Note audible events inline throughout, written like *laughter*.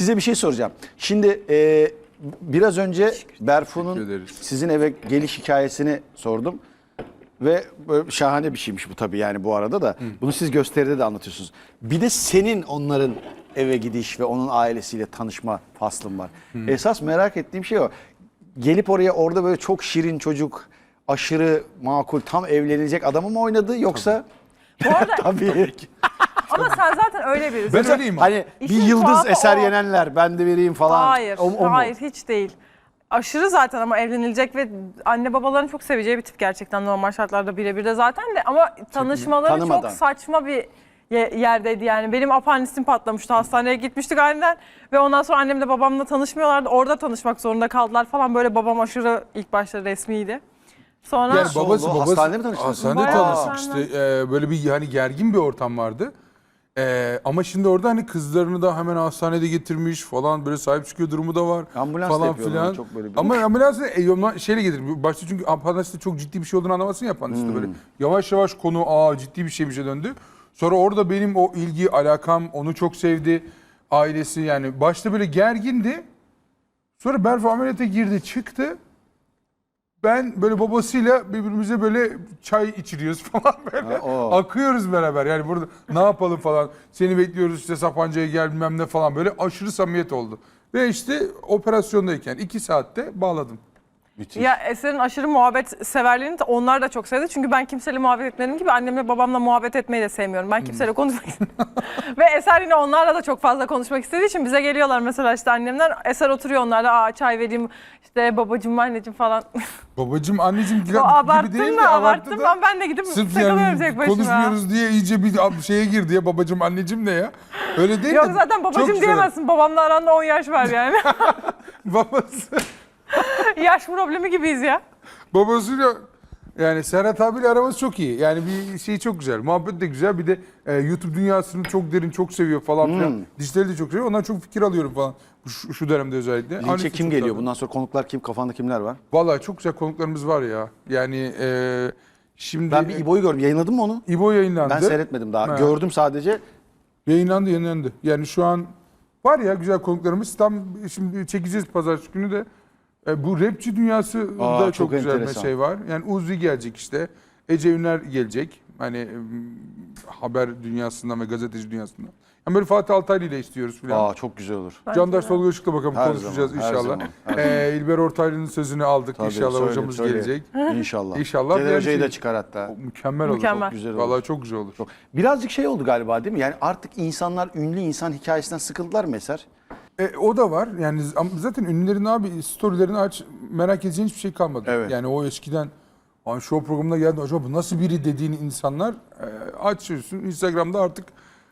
Size bir şey soracağım. Şimdi e, biraz önce Berfu'nun sizin eve geliş hikayesini sordum. Ve böyle şahane bir şeymiş bu tabii yani bu arada da. Bunu siz gösteride de anlatıyorsunuz. Bir de senin onların eve gidiş ve onun ailesiyle tanışma faslın var. Esas merak ettiğim şey o. Gelip oraya orada böyle çok şirin çocuk, aşırı makul, tam evlenecek adamı mı oynadı yoksa... Bu arada *laughs* tabii. *laughs* ama sen zaten öyle birisin. Ben öyleyim. Hani bir İşin yıldız tuhafı eser o. yenenler ben de vereyim falan. Hayır, O- o mu? hayır hiç değil. Aşırı zaten ama evlenilecek ve anne babaların çok seveceği bir tip gerçekten normal şartlarda birebir de zaten de ama tanışmaları Tanımadan. çok saçma bir ye- yerdeydi yani. Benim apandisim patlamıştı hastaneye gitmiştik aniden ve ondan sonra annemle babamla tanışmıyorlardı. Orada tanışmak zorunda kaldılar falan böyle babam aşırı ilk başta resmiydi. Sonra Yani babası babası Hastanede mi tanıştınız? Hastanede Bayağı tanıştık işte. Ee, böyle bir hani gergin bir ortam vardı. Ee, ama şimdi orada hani kızlarını da hemen hastanede getirmiş falan böyle sahip çıkıyor durumu da var. Ambulans falan filan. çok böyle bir- Ama ambulans e, şeyle getir. Başta çünkü ambulansta çok ciddi bir şey olduğunu anlamasın işte böyle. Hmm. Yavaş yavaş konu aa ciddi bir şeymişe döndü. Sonra orada benim o ilgi alakam onu çok sevdi. Ailesi yani başta böyle gergindi. Sonra Berfu ameliyata girdi çıktı. Ben böyle babasıyla birbirimize böyle çay içiriyoruz *laughs* falan böyle. Ha, o. Akıyoruz beraber yani burada ne yapalım falan. Seni bekliyoruz işte Sapanca'ya gel bilmem ne falan böyle aşırı samimiyet oldu. Ve işte operasyondayken iki saatte bağladım. Ya Eser'in aşırı muhabbet severliğini de onlar da çok sevdi. Çünkü ben kimseyle muhabbet etmediğim gibi annemle babamla muhabbet etmeyi de sevmiyorum. Ben kimseyle konuşmak istemiyorum. *laughs* Ve Eser yine onlarla da çok fazla konuşmak istediği için bize geliyorlar mesela işte annemler. Eser oturuyor onlarla aa çay vereyim işte babacım anneciğim falan. *laughs* Babacım anneciğim gibi, o gibi abarttın değil mı de abarttın abarttı da. ben, ben de gidip Sırf takılıyorum yani tek başıma. konuşmuyoruz diye iyice bir şeye gir diye babacım anneciğim ne ya? Öyle değil Yok de zaten babacım diyemezsin. Babamla aranda 10 yaş var yani. *laughs* Babası. *laughs* yaş problemi gibiyiz ya. Babasıyla yani Serhat abiyle aramız çok iyi. Yani bir şey çok güzel. Muhabbet de güzel. Bir de e, YouTube dünyasını çok derin, çok seviyor falan Hmm. filan. Dijitali de çok seviyor. Ondan çok fikir alıyorum falan. Şu, şu dönemde özellikle. Linçe Annesi kim geliyor? tatlı. Bundan sonra konuklar kim? Kafanda kimler var? Vallahi çok güzel konuklarımız var ya. Yani e, şimdi Ben bir İbo'yu gördüm. Yayınladın mı onu? İbo yayınlandı. Ben seyretmedim daha. Ha. Gördüm sadece. Yayınlandı, yayınlandı. Yani şu an var ya güzel konuklarımız. Tam şimdi çekeceğiz pazartesi günü de. E, bu rapçi dünyası Aa, da çok çok, güzel enteresan. bir şey var. Yani Uzi gelecek işte. Ece Üner gelecek. Hani e, haber dünyasından ve gazeteci dünyasından. Yani böyle Fatih Altaylı ile istiyoruz filan. Aa çok güzel olur. Candar Solgu Işık'la bakalım Her konuşacağız zaman, her inşallah. zaman, her Ee, İlber Ortaylı'nın sözünü aldık. Tabii, inşallah söyle, hocamız söyle. gelecek. İnşallah. İnşallah. Celal Yani Hoca'yı şey- da çıkar hatta. O mükemmel olur. Mükemmel. Çok güzel olur. Vallahi çok güzel olur. Çok. Birazcık şey oldu galiba değil mi? Yani artık insanlar ünlü insan hikayesinden sıkıldılar mı Eser? E, o da var. Yani zaten ünlülerin abi storylerini aç merak edeceğin hiçbir şey kalmadı. Evet. Yani o eskiden Ay show programına geldi acaba bu nasıl biri dediğin insanlar e, açıyorsun Instagram'da artık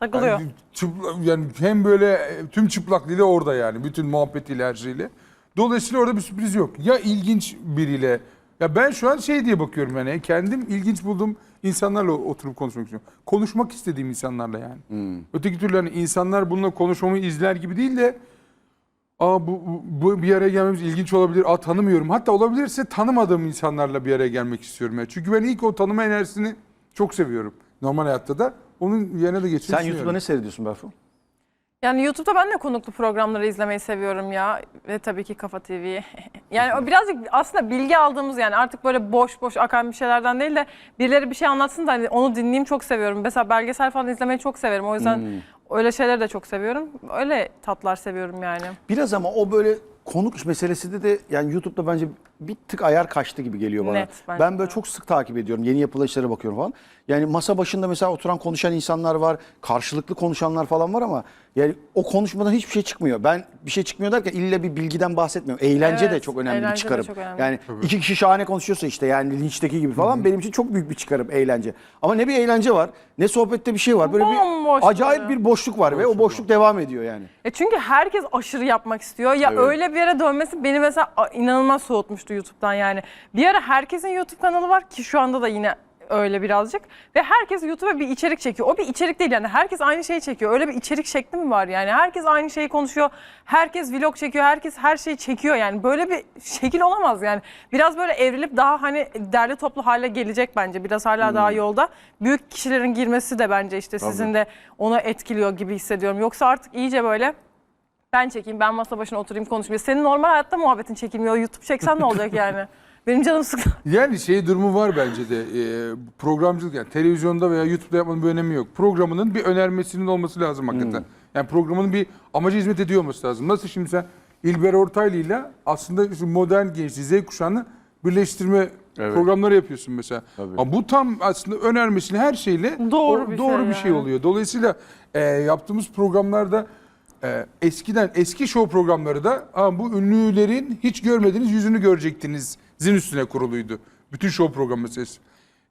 Takılıyor. yani, çıpla- yani hem böyle e, tüm çıplaklığıyla orada yani bütün muhabbetiyle her şeyle. Dolayısıyla orada bir sürpriz yok. Ya ilginç biriyle ya ben şu an şey diye bakıyorum yani kendim ilginç bulduğum insanlarla oturup konuşmak istiyorum. Konuşmak istediğim insanlarla yani. Hmm. Öteki türlü hani insanlar bununla konuşmamı izler gibi değil de Aa bu, bu, bu bir araya gelmemiz ilginç olabilir. Aa tanımıyorum. Hatta olabilirse tanımadığım insanlarla bir araya gelmek istiyorum. Ya. Çünkü ben ilk o tanıma enerjisini çok seviyorum. Normal hayatta da. Onun yerine de geçmeyi Sen. YouTube'da ne seyrediyorsun Berfu? Yani YouTube'da ben de konuklu programları izlemeyi seviyorum ya. Ve tabii ki Kafa TV. *laughs* yani o birazcık aslında bilgi aldığımız yani artık böyle boş boş akan bir şeylerden değil de birileri bir şey anlatsın da hani onu dinleyeyim çok seviyorum. Mesela belgesel falan izlemeyi çok severim. O yüzden Hmm. Öyle şeyleri de çok seviyorum. Öyle tatlar seviyorum yani. Biraz ama o böyle konuk meselesi de de yani YouTube'da bence bir tık ayar kaçtı gibi geliyor bana. Net, bence ben böyle de. çok sık takip ediyorum. Yeni yapılan işlere bakıyorum falan. Yani masa başında mesela oturan konuşan insanlar var. Karşılıklı konuşanlar falan var ama yani o konuşmadan hiçbir şey çıkmıyor. Ben bir şey çıkmıyor derken illa bir bilgiden bahsetmiyorum. Eğlence de Evet, çok önemli bir de çıkarım. çok önemli. Yani iki kişi şahane konuşuyorsa işte yani linçteki gibi falan benim için çok büyük bir çıkarım eğlence. Ama ne bir eğlence var ne sohbette bir şey var. Böyle Bomboş bir acayip böyle. bir boşluk var ve o boşluk devam ediyor yani. E çünkü herkes aşırı yapmak istiyor. Ya Evet. öyle bir yere dönmesi beni mesela inanılmaz soğutmuştu YouTube'dan yani. Bir ara herkesin YouTube kanalı var ki şu anda da yine öyle birazcık. Ve herkes YouTube'a bir içerik çekiyor. O bir içerik değil yani. Herkes aynı şeyi çekiyor. Öyle bir içerik şekli mi var yani? Herkes aynı şeyi konuşuyor. Herkes vlog çekiyor. Herkes her şeyi çekiyor yani. Böyle bir şekil olamaz yani. Biraz böyle evrilip daha hani derli toplu hale gelecek bence. Biraz hala daha yolda. Büyük kişilerin girmesi de bence işte sizin de onu etkiliyor gibi hissediyorum. Yoksa artık iyice böyle ben çekeyim, ben masa başına oturayım konuşmayayım. Senin normal hayatta muhabbetin çekilmiyor. YouTube çeksen ne olacak yani? *laughs* Benim canım sıkıldı. Yani şey durumu var bence de e, programcılık yani televizyonda veya YouTube'da yapmanın bir önemi yok. Programının bir önermesinin olması lazım hakikaten. Yani programın bir amaca hizmet ediyor olması lazım. Nasıl şimdi sen İlber Ortaylı ile aslında şu modern gençliği Z kuşağını birleştirme Evet. programları yapıyorsun mesela. Tabii. Ama bu tam aslında önermesiyle her şeyle Doğru o- bir doğru şey bir şey yani. oluyor. Dolayısıyla e, yaptığımız programlarda e, eskiden eski show programları da "Aa, bu ünlülerin hiç görmediğiniz yüzünü görecektiniz zin üstüne kuruluydu. Bütün show programı meselesi.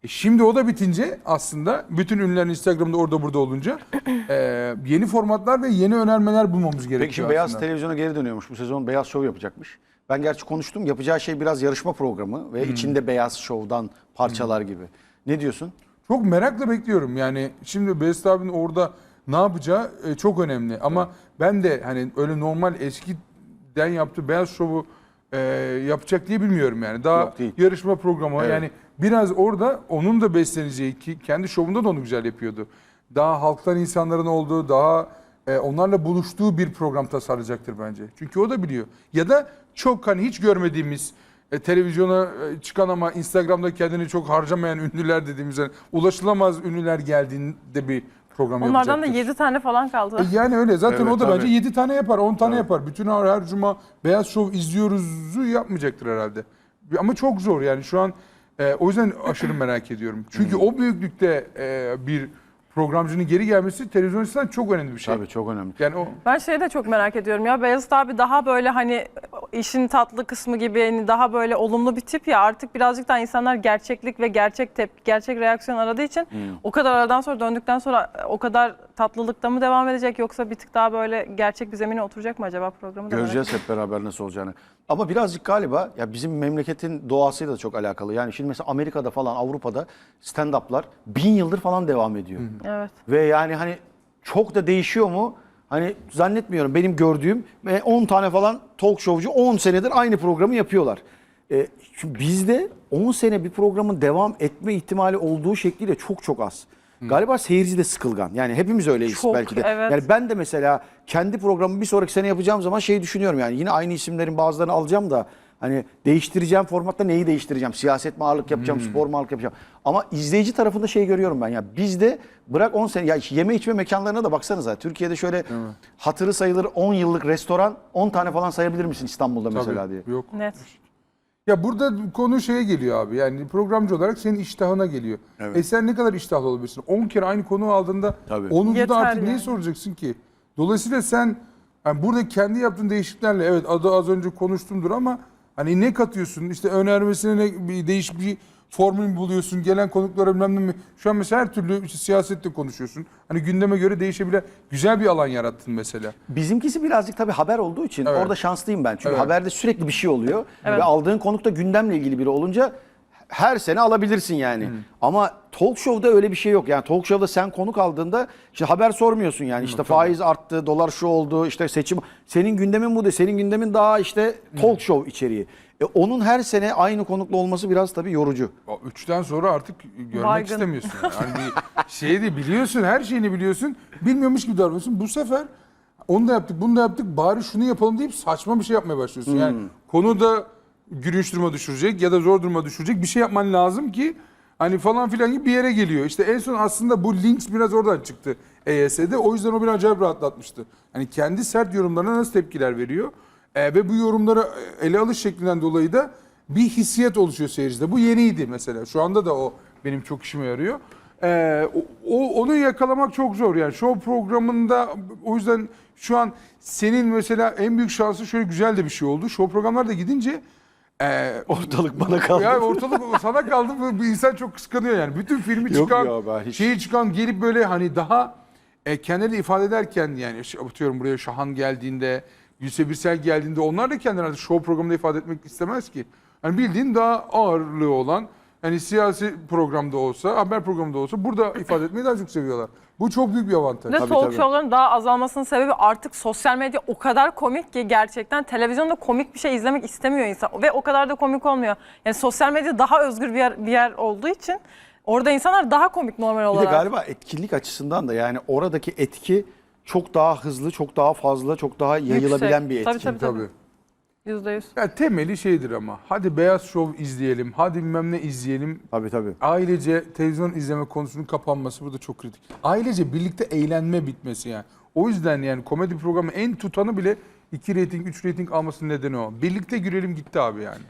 E, şimdi o da bitince aslında bütün ünlülerin Instagram'da orada burada olunca *clears throat* e, yeni formatlar ve yeni önermeler bulmamız gerekiyor Peki şimdi Beyaz aslında. televizyona geri dönüyormuş. Bu sezon Beyaz Show yapacakmış. Ben gerçi konuştum. Yapacağı şey biraz yarışma programı ve içinde Beyaz Show'dan parçalar gibi. Ne diyorsun? Çok merakla bekliyorum. Yani şimdi Best abinin orada ne yapacağı e, çok önemli. Ama ben de hani öyle normal eskiden yaptığı Beyaz Şov'u e, yapacak diye bilmiyorum yani. Daha Yok, değil. yarışma programı Evet. yani biraz orada onun da besleneceği ki kendi şovunda da onu güzel yapıyordu. Daha halktan insanların olduğu, daha e, onlarla buluştuğu bir program tasarlayacaktır bence. Çünkü o da biliyor. Ya da çok hani hiç görmediğimiz e, televizyona e, çıkan ama Instagram'da kendini çok harcamayan ünlüler dediğimiz yani ulaşılamaz ünlüler geldiğinde bir program Onlardan da yapacaktır. 7 tane falan kaldı. E, Yani öyle. Zaten Evet, o da tabii. bence 7 tane yapar, 10 tane yapar. Bütün her, her cuma Beyaz Şov izliyoruzu yapmayacaktır herhalde. Ama çok zor yani şu an e, o yüzden aşırı merak ediyorum. Çünkü o büyüklükte e, bir programcının geri gelmesi televizyon açısından çok önemli bir şey. Tabii çok önemli. Yani o Ben şeyi de çok merak ediyorum ya Beyazıt abi daha böyle hani işin tatlı kısmı gibi hani daha böyle olumlu bir tip ya artık birazcık daha insanlar gerçeklik ve gerçek tepki, gerçek reaksiyon aradığı için o kadar aradan sonra döndükten sonra o kadar tatlılıkta mı devam edecek yoksa bir tık daha böyle gerçek bir zemine oturacak mı acaba programı da merak Göreceğiz hep beraber nasıl olacağını. Ama birazcık galiba ya bizim memleketin doğasıyla da çok alakalı. Yani şimdi mesela Amerika'da falan Avrupa'da stand-up'lar bin yıldır falan devam ediyor. Evet. Ve yani hani çok da değişiyor mu? Hani zannetmiyorum benim gördüğüm ve 10 tane falan talk showcu 10 senedir aynı programı yapıyorlar. E, çünkü bizde 10 sene bir programın devam etme ihtimali olduğu şekliyle çok çok az. Galiba seyirci de sıkılgan. Yani hepimiz öyleyiz Çok, belki de. evet. Yani ben de mesela kendi programımı bir sonraki sene yapacağım zaman şey düşünüyorum yani yine aynı isimlerin bazılarını alacağım da hani değiştireceğim formatta neyi değiştireceğim? Siyaset mi ağırlık yapacağım, spor mu ağırlık yapacağım? Ama izleyici tarafında şey görüyorum ben ya bizde bırak 10 sene ya yeme içme mekanlarına da baksanıza. Türkiye'de şöyle hatırı sayılır 10 yıllık restoran 10 tane falan sayabilir misin İstanbul'da mesela diye? yok. Net. Ya burada konu şeye geliyor abi. Yani programcı olarak senin iştahına geliyor. Evet. E sen ne kadar iştahlı olabilirsin? 10 kere aynı konuyu aldığında Tabii. 10. da Yeter artık neyi yani. soracaksın ki? Dolayısıyla sen yani burada kendi yaptığın değişikliklerle evet adı az önce konuştumdur ama hani ne katıyorsun? İşte önermesine ne, bir değişik bir formül mü buluyorsun? Gelen konuklara bilmem ne mi? Şu an mesela her türlü işte siyasette konuşuyorsun. Hani gündeme göre değişebilen güzel bir alan yarattın mesela. Bizimkisi birazcık tabii haber olduğu için Evet. orada şanslıyım ben. Çünkü Evet. haberde sürekli bir şey oluyor. Evet. Ve aldığın konuk da gündemle ilgili biri olunca her sene alabilirsin yani. Ama talk show'da öyle bir şey yok. Yani talk show'da sen konuk aldığında işte haber sormuyorsun yani. İşte faiz arttı, dolar şu oldu, işte seçim. Senin gündemin bu de. Senin gündemin daha işte talk show içeriği. E, onun her sene aynı konuklu olması biraz tabii yorucu. O üçten sonra artık görmek Baygın. istemiyorsun. Yani Hani bir şey de biliyorsun, her şeyini biliyorsun. Bilmiyormuş gibi davranıyorsun. Bu sefer onu da yaptık, bunu da yaptık. Bari şunu yapalım deyip saçma bir şey yapmaya başlıyorsun. Yani konu da gülünç duruma düşürecek ya da zor duruma düşürecek bir şey yapman lazım ki hani falan filan gibi bir yere geliyor. İşte en son aslında bu links biraz oradan çıktı EYS'de. O yüzden o beni acayip rahatlatmıştı. Hani kendi sert yorumlarına nasıl tepkiler veriyor. E, ve bu yorumları ele alış şeklinden dolayı da bir hissiyat oluşuyor seyircide. Bu yeniydi mesela. Şu anda da o benim çok işime yarıyor. E, o, onu yakalamak çok zor yani. Show programında o yüzden şu an senin mesela en büyük şansı şöyle güzel de bir şey oldu. Show programlarda gidince e, Ortalık bana kaldı. ya ortalık *laughs* sana kaldı bu insan çok kıskanıyor yani. Bütün filmi Yok çıkan, ya ben hiç- şeyi çıkan gelip böyle hani daha e, kendileri ifade ederken yani atıyorum buraya Şahan geldiğinde, Gülse Birsel geldiğinde onlar da kendilerini show programında ifade etmek istemez ki. Hani bildiğin daha ağırlığı olan hani siyasi programda olsa, haber programında olsa burada ifade etmeyi daha çok seviyorlar. Bu çok büyük bir avantaj. Ve Tabii, talk show'ların daha azalmasının sebebi artık sosyal medya o kadar komik ki gerçekten televizyonda komik bir şey izlemek istemiyor insan ve o kadar da komik olmuyor. Yani sosyal medya daha özgür bir yer, bir yer olduğu için orada insanlar daha komik normal Bir de olarak. galiba etkinlik açısından da yani oradaki etki çok daha hızlı, çok daha fazla, çok daha yayılabilen bir etki. Tabii, tabii. Tabii. Yüzde yüz. Ya temeli şeydir ama. Hadi Beyaz Şov izleyelim. Hadi bilmem ne izleyelim. Tabii tabii. Ailece televizyon izleme konusunun kapanması burada çok kritik. Ailece birlikte eğlenme bitmesi yani. O yüzden yani komedi programı en tutanı bile 2 rating, 3 rating almasının nedeni o. Birlikte gülelim gitti abi yani.